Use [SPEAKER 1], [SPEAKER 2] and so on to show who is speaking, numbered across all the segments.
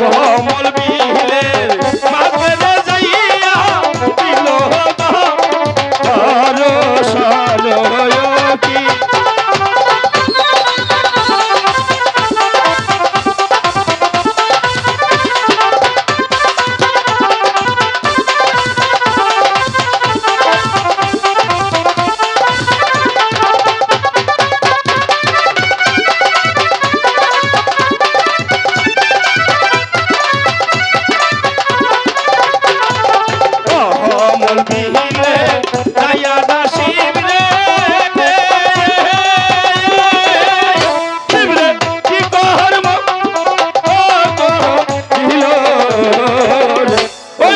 [SPEAKER 1] Oh, Molly.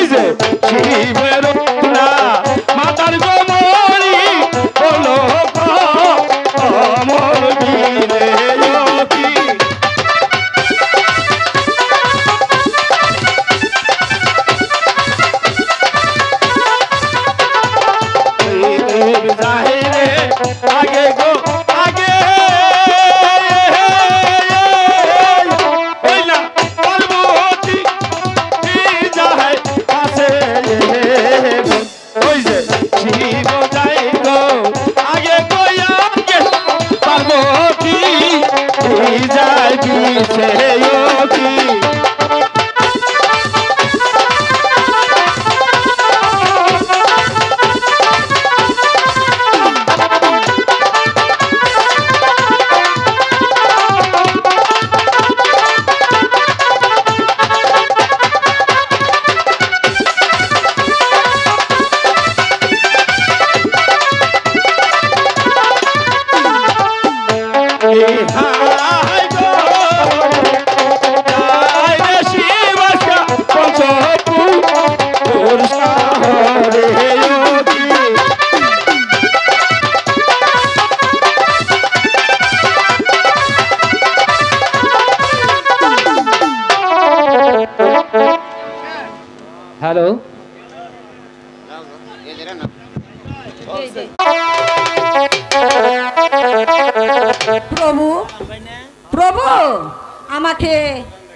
[SPEAKER 1] এই যে হয়েছে কি Hey, hi. হ্যালো
[SPEAKER 2] প্রভু প্রভু আমাকে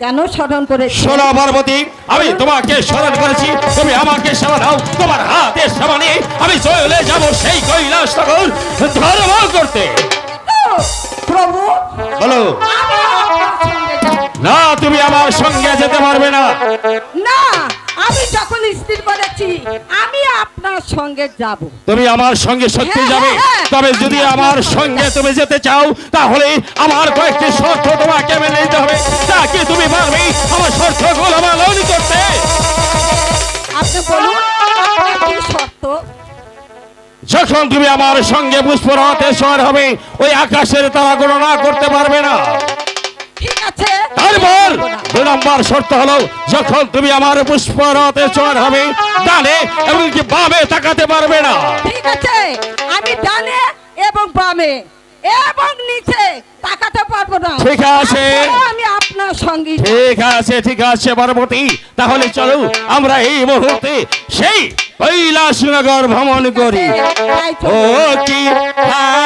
[SPEAKER 2] কেন স্মরণ করেছে?
[SPEAKER 3] শোনো পার্বতী আমি তোমাকে স্মরণ করেছি। তুমি আমাকে সেবা দাও তোমার হাতে সেবা নিয়ে আমি চলে যাব সেই কৈলাস নগর ধর্ম করতে।
[SPEAKER 2] প্রভু
[SPEAKER 3] বলো। না তুমি আমার সঙ্গে যেতে পারবে না।
[SPEAKER 2] না যখন স্থির করেছি আমি আপনার সঙ্গে যাব।
[SPEAKER 3] তুমি আমার সঙ্গে সত্যি
[SPEAKER 2] হ্যাঁ,
[SPEAKER 3] যাবে।
[SPEAKER 2] হ্যাঁ, হ্যাঁ।
[SPEAKER 3] তবে যদি আমার সঙ্গে তুমি যেতে চাও তাহলে আমার কয়েকটি শর্ত তোমাকে মেনে নিতে হবে। তা কি তুমি পারবে আমার শর্তগুলো পালন করতে।
[SPEAKER 2] আপনি বলুন কি শর্ত?
[SPEAKER 3] যখন তুমি আমার সঙ্গে পুষ্পরথে সর হবে ওই আকাশের তারা গণনা করতে পারবে না। নম্বর শর্ত হলো যখন তুমি আমার পুষ্পরথে চর হবে ডানে এবং কি বামে তাকাতে পারবে না।
[SPEAKER 2] ঠিক আছে আমি ডানে এবং বামে এবং নিচে তাকাতে পারব না।
[SPEAKER 3] ঠিক আছে।
[SPEAKER 2] আমি আপনার সঙ্গে।
[SPEAKER 3] ঠিক আছে ঠিক আছে পার্বতী। তাহলে চলো আমরা এই মুহূর্তে সেই কৈলাসনগর ভ্রমণ করি। ও। কি হাই